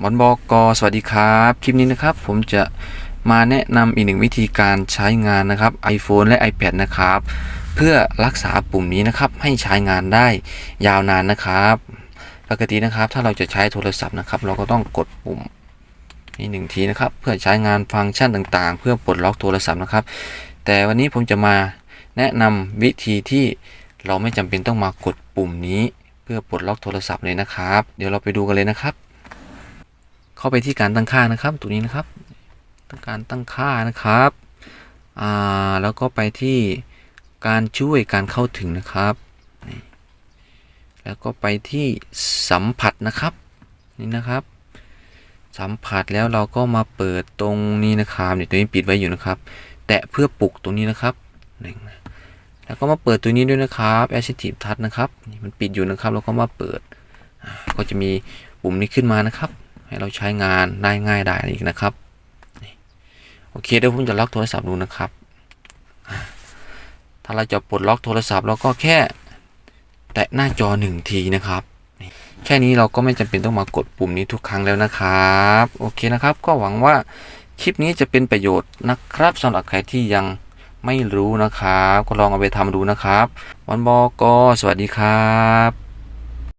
หมอนบอกอสวัสดีครับ คลิปนี้นะครับ ผมจะมาแนะนำอีกหนึ่งวิธีการใช้งานนะครับ iPhone และ iPad นะครับ เพื่อรักษาปุ่มนี้นะครับให้ใช้งานได้ยาวนานนะครับ ปกตินะครับถ้าเราจะใช้โทรศัพท์นะครับ เราก็ต้องกดปุ่มนี้หนึ่งทีนะครับ เพื่อใช้งานฟังก์ชันต่างๆ เพื่อปลดล็อกโทรศัพท์นะครับ แต่วันนี้ผมจะมาแนะนำวิธีที่เราไม่จำเป็นต้องมากดปุ่มนี้ เพื่อปลดล็อกโทรศัพท์เลยนะครับ เดี๋ยวเราไปดูกันเลยนะครับ เข้าไปที่การตั้งค่านะครับ ตัวนี้นะครับต้องการตั้งค่านะครับอ่าแล้วก็ไปที่การช่วยการเข้าถึงนะครับ แล้วก็ไปที่สัมผัสนะครับนี่นะครับ สัมผัสแล้วเราก็มาเปิดตรงนี้นะครับนี่ตัวนี้ปิดไว้อยู่นะครับ แตะเพื่อปลุกตรงนี้นะครับหนึ่งแล้วก็มาเปิดตัวนี้ด้วยนะครับ a s s i t i v e Touch นะครับมันปิดอยู่นะครับแล้วก็มาเปิดก็จะมีปุ่มนี้ขึ้นมานะครับ ให้เราใช้งานได้ง่ายได้อีกนะครับโอเคเดี๋ยวผมจะล็อกโทรศัพท์ดูนะครับ ถ้าเราจะปลดล็อกโทรศัพท์เราก็แค่แตะหน้าจอหนึ่งทีนะครับแค่นี้เราก็ไม่จำเป็นต้องมากดปุ่มนี้ทุกครั้งแล้วนะครับ โอเคนะครับ ก็หวังว่าคลิปนี้จะเป็นประโยชน์นะครับสำหรับใครที่ยังไม่รู้นะครับ ก็ลองเอาไปทำดูนะครับ วันบอกสวัสดีครับ